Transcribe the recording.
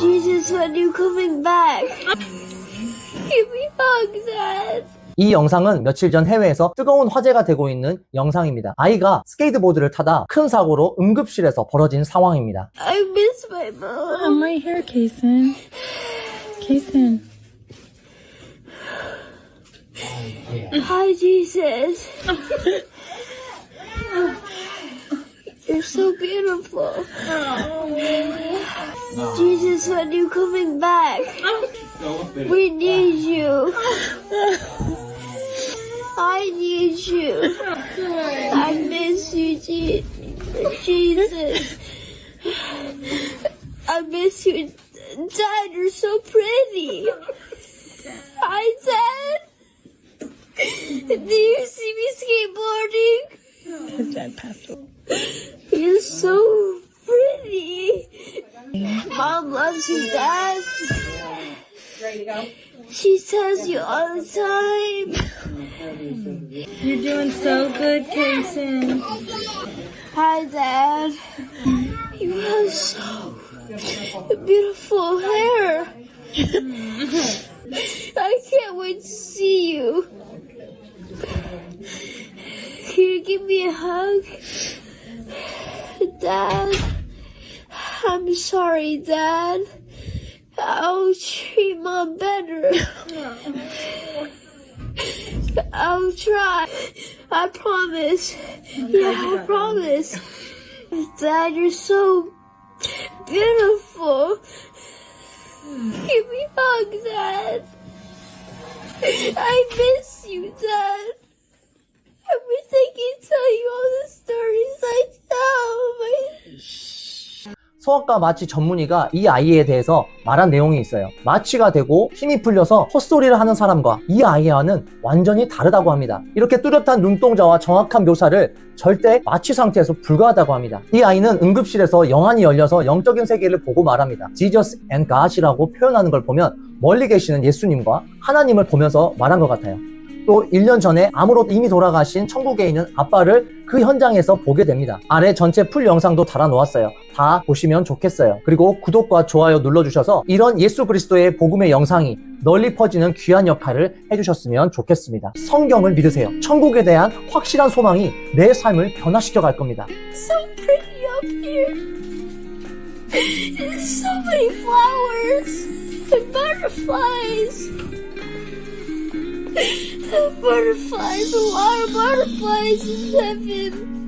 Jesus, when you coming back? Give me hugs, Dad. 이 영상은 며칠 전 해외에서 뜨거운 화제가 되고 있는 영상입니다. 아이가 스케이트보드를 타다 큰 사고로 응급실에서 벌어진 상황입니다. I miss my Oh, mom. my hair, Kason. Kason. Hi, Jesus. You're so beautiful. Jesus, when you coming back? We need you. I need you. I miss you, Jesus. I miss you. Dad, you're so pretty. Hi, Dad. Do you see me skateboarding? His dad passed away. You're so pretty. Mom loves you, Dad. She tells you all the time. You're doing so good, Kason. Hi, Dad. You have so beautiful hair. I can't wait to see you. Can you give me a hug? Dad, I'm sorry, Dad. I'll treat Mom better. I'll try. I promise. Yeah, I promise. Dad, you're so beautiful. Give me hugs, Dad. I miss you, Dad. 소아과 마취 전문의가 이 아이에 대해서 말한 내용이 있어요. 마취가 되고 힘이 풀려서 헛소리를 하는 사람과 이 아이와는 완전히 다르다고 합니다. 이렇게 뚜렷한 눈동자와 정확한 묘사를 절대 마취 상태에서 불가하다고 합니다. 이 아이는 응급실에서 영안이 열려서 영적인 세계를 보고 말합니다. Jesus and God이라고 표현하는 걸 보면 멀리 계시는 예수님과 하나님을 보면서 말한 것 같아요. 또 1년 전에 암으로 이미 돌아가신 천국에 있는 아빠를 그 현장에서 보게 됩니다. 아래 전체 풀 영상도 달아 놓았어요. 다 보시면 좋겠어요. 그리고 구독과 좋아요 눌러주셔서 이런 예수 그리스도의 복음의 영상이 널리 퍼지는 귀한 역할을 해주셨으면 좋겠습니다. 성경을 믿으세요. 천국에 대한 확실한 소망이 내 삶을 변화시켜 갈 겁니다. so many flowers and butterflies. Butterflies, a lot of butterflies in heaven.